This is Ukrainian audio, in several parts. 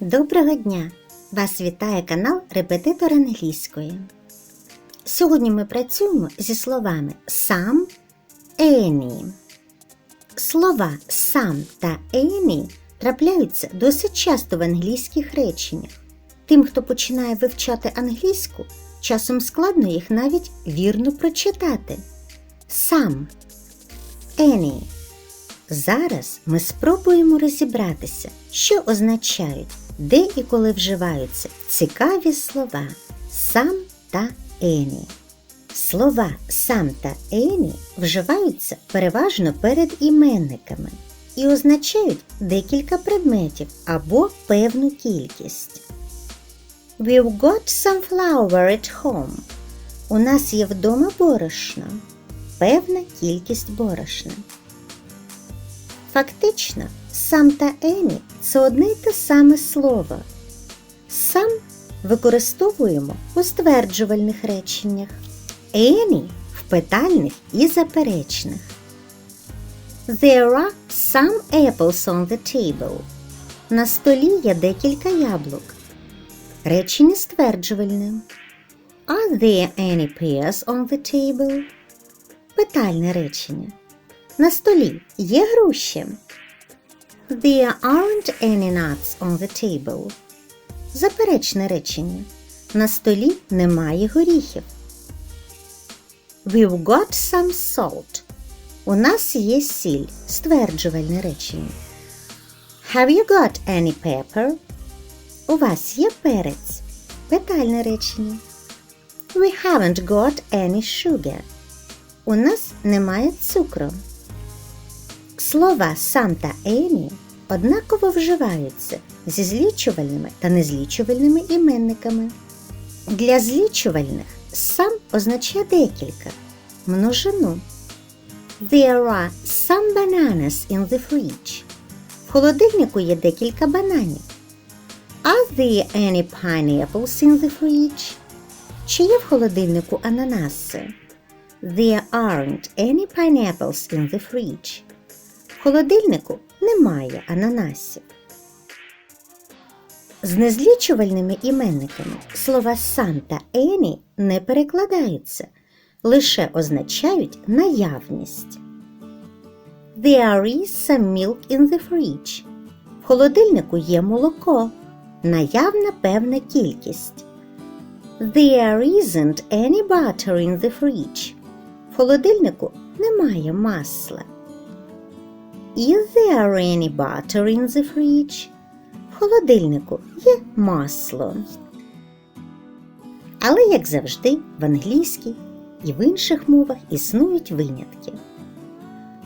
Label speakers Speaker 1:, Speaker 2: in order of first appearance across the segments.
Speaker 1: Доброго дня! Вас вітає канал Репетитор англійської. Сьогодні ми працюємо зі словами сам, any. Слова сам та any трапляються досить часто в англійських реченнях. Тим, хто починає вивчати англійську, часом складно їх навіть вірно прочитати. Сам, any. Зараз ми спробуємо розібратися, що означають, де і коли вживаються цікаві слова сам та ені. Слова сам та ені вживаються переважно перед іменниками і означають декілька предметів або певну кількість. We've got some flour at home. У нас є вдома борошно. Певна кількість борошна. Фактично, сам та Ені це одне й те саме слово. Сам використовуємо у стверджувальних реченнях, Ені в питальних і заперечних. There are some apples on the table. На столі є декілька яблук. Речення стверджувальне. Are there any pears on the table? Питальне речення. На столі є груші. There aren't any nuts on the table. Заперечне речення. На столі немає горіхів. We've got some salt. У нас є сіль. Стверджувальне речення. Have you got any pepper? У вас є перець. Питальне речення. We haven't got any sugar. У нас немає цукру. Слова сам та ені однаково вживаються зі злічувальними та незлічувальними іменниками. Для злічувальних сам означає декілька множину. There are some bananas in the fridge. В холодильнику є декілька бананів. Are there any pineapples in the fridge? Чи є в холодильнику ананаси? There aren't any pineapples in the fridge. В холодильнику немає ананасів. З незлічувальними іменниками слова сам та ені не перекладаються, лише означають наявність. There is some milk in the fridge. В холодильнику є молоко. Наявна певна кількість. There isn't any butter in the fridge. В холодильнику немає масла. Is there any butter in the fridge? В холодильнику є масло. Але, як завжди, в англійській і в інших мовах існують винятки.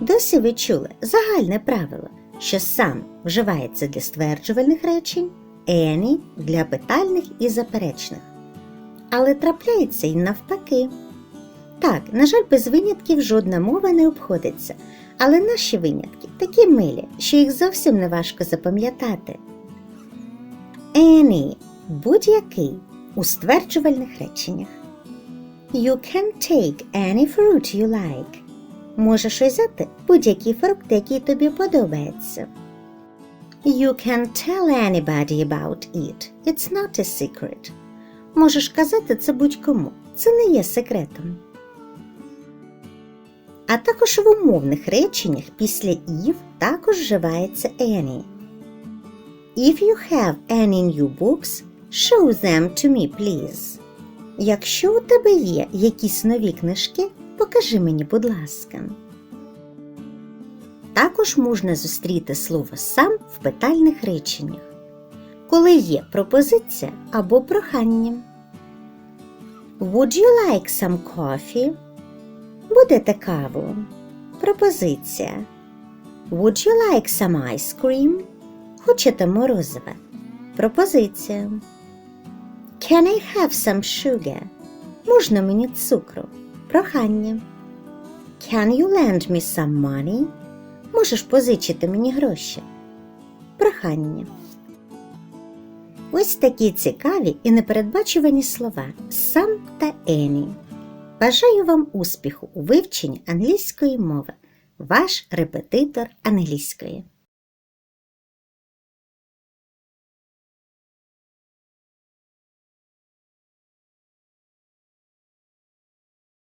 Speaker 1: Досі ви чули загальне правило, що сам вживається для стверджувальних речень, any – для питальних і заперечних. Але трапляється й навпаки. Так, на жаль, без винятків жодна мова не обходиться, але наші винятки такі милі, що їх зовсім не важко запам'ятати. Any – будь-який у стверджувальних реченнях. You can take any fruit you like. Можеш взяти будь-який фрукт, який тобі подобається. You can tell anybody about it. It's not a secret. Можеш казати це будь-кому. Це не є секретом. А також в умовних реченнях після if також вживається any. If you have any new books, show them to me, please. Якщо у тебе є якісь нові книжки, покажи мені, будь ласка. Також можна зустріти слово сам в питальних реченнях, коли є пропозиція або прохання. Would you like some coffee? Будете каву. Пропозиція. Would you like some ice cream? Хочете морозива? Пропозиція. Can I have some sugar? Можна мені цукру? Прохання. Can you lend me some money? Можеш позичити мені гроші? Прохання. Ось такі цікаві і непередбачувані слова сам та ені. Бажаю вам успіху у вивченні англійської мови. Ваш репетитор англійської.